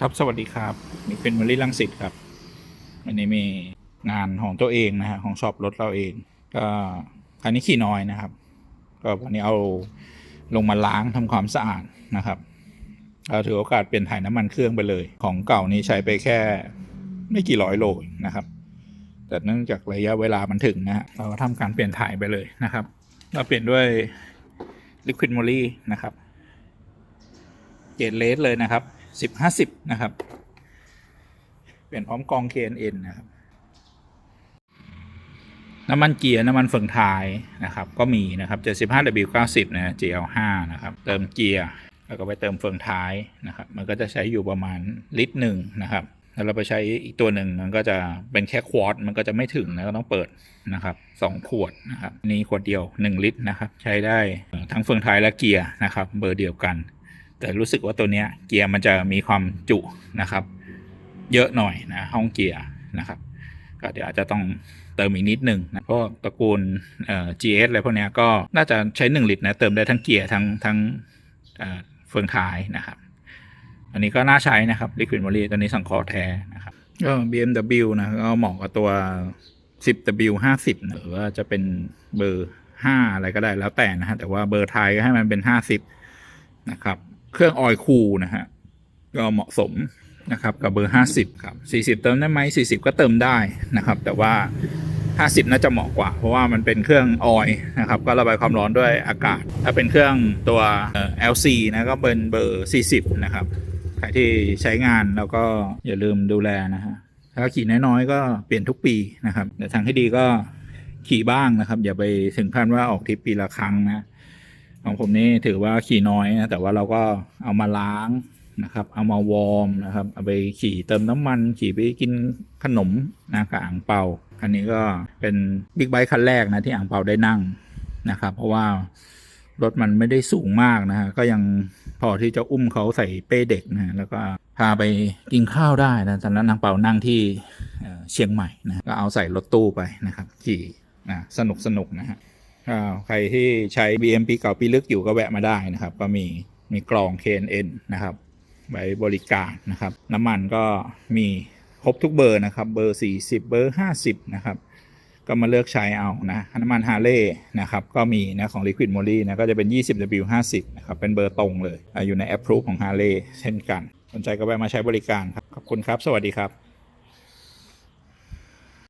ครับสวัสดีครับนี่เป็นมอรี่ลังสิตครับวันนี้มีงานของตัวเองนะฮะของชอปรถเราเอง ก็คันนี้ขี่น้อยนะครับ ก็วันนี้เอาลงมาล้างทำความสะอาดนะครับเราถือโอกาสเปลี่ยนถ่ายน้ำมันเครื่องไปเลย ของเก่านี้ใช้ไปแค่ไม่กี่ร้อยโลนะครับ แต่เนื่องจากระยะเวลามันถึงนะฮะเราก็ทำการเปลี่ยนถ่ายไปเลยนะครับเราเปลี่ยนด้วย Liquid m o l y นะครับเกรดเลสเลยนะครับ สิบห้าสิบนะครับ เปลี่ยนพร้อมกอง KNN นะครับ น้ำมันเกียร์ น้ำมันเฟืองท้ายนะครับ ก็มีนะครับ 75W90 นะ GL5 นะครับ เติมเกียร์ แล้วก็ไปเติมเฟืองท้ายนะครับ มันก็จะใช้อยู่ประมาณลิตรหนึ่งนะครับแล้วเราไปใช้อีกตัวหนึ่งมันก็จะเป็นแค่ควอตมันก็จะไม่ถึงนะก็ต้องเปิดนะครับสองขวดนะครับนนี่ขวดเดียว 1 ลิตรนะครับ ใช้ได้ทั้งเฟืองท้ายและเกียร์นะครับ เบอร์เดียวกัน แต่รู้สึกว่าตัวเนี้ยเกียร์มันจะมีความจุนะครับ เยอะหน่อยนะห้องเกียร์นะครับ ก็เดี๋ยวอาจจะต้องเติมอีกนิดหนึ่งนะเพราะตระกูลเอ่อ GS อะไรพวกเนี้ยก็น่าจะใช้ 1 ลิตรนะเติมได้ทั้งเกียร์ทั้งทั้งเอ่อเฟืองท้ายนะครับ อันนี้ก็น่าใช้นะครับ Liquid m o l y ตัวนี้สังเคราะห์แท้นะครับก็ BMW นะก็เหมาะกับตัว 10W 50นะหรือว่าจะเป็นเบอร์ 5 อะไรก็ได้แล้วแต่นะฮะแต่ว่าเบอร์ไทยก็ให้มันเป็น 50 นะครับ เครื่องออยคูลนะฮะก็เหมาะสมนะครับกับเบอร์ 50 ครับ 40 เติมได้ไหม40 ก็เติมได้นะครับ แต่ว่า 50 น่าจะเหมาะกว่า เพราะว่ามันเป็นเครื่องออยนะครับ ก็ระบายความร้อนด้วยอากาศ ถ้าเป็นเครื่องตัวเอ่อ LC นะก็เป็นเบอร์ 40 นะครับ ใครที่ใช้งานแล้วก็อย่าลืมดูแลนะฮะ ถ้าขี่น้อยๆ ก็เปลี่ยนทุกปีนะครับ แต่ทางที่ดีก็ขี่บ้างนะครับ อย่าไปถึงขั้นว่าออกทริปปีละครั้งนะ ของผมนี่ถือว่าขี่น้อยนะแต่ว่าเราก็เอามาล้างนะครับ เอามาวอร์มนะครับเอาไปขี่เติมน้ำมัน ขี่ไปกินขนมนะกับอ่างเปาคันนี้ก็เป็นบิ๊กไบค์คันแรกนะที่อ่างเปาได้นั่งนะครับ เพราะว่ารถมันไม่ได้สูงมากนะฮะก็ยังพอที่จะอุ้มเขาใส่เป้เด็กนะแล้วก็พาไปกินข้าวได้นะตอนนั้นนางเปานั่งที่เชียงใหม่นะก็เอาใส่รถตู้ไปนะครับ ขี่นะสนุกสนุกนะฮะ ใครที่ใช้ BM ปีเก่าปีลึกอยู่ก็แวะมาได้นะครับ ก็มีมีกรอง KNN นะครับไว้บริการนะครับ น้ำมันก็มีครบทุกเบอร์นะครับ เบอร์ 40 เบอร์ 50 นะครับ ก็มาเลือกใช้เอานะน้ำมันฮาร์เลย์นะครับ ก็มีนะของ Liquid m o l y นะก็จะเป็น 20W50 นะครับ เป็นเบอร์ตรงเลย อยู่ใน Approve ของ Harley เช่นกัน สนใจก็แวะมาใช้บริการครับ ขอบคุณครับ สวัสดีครับ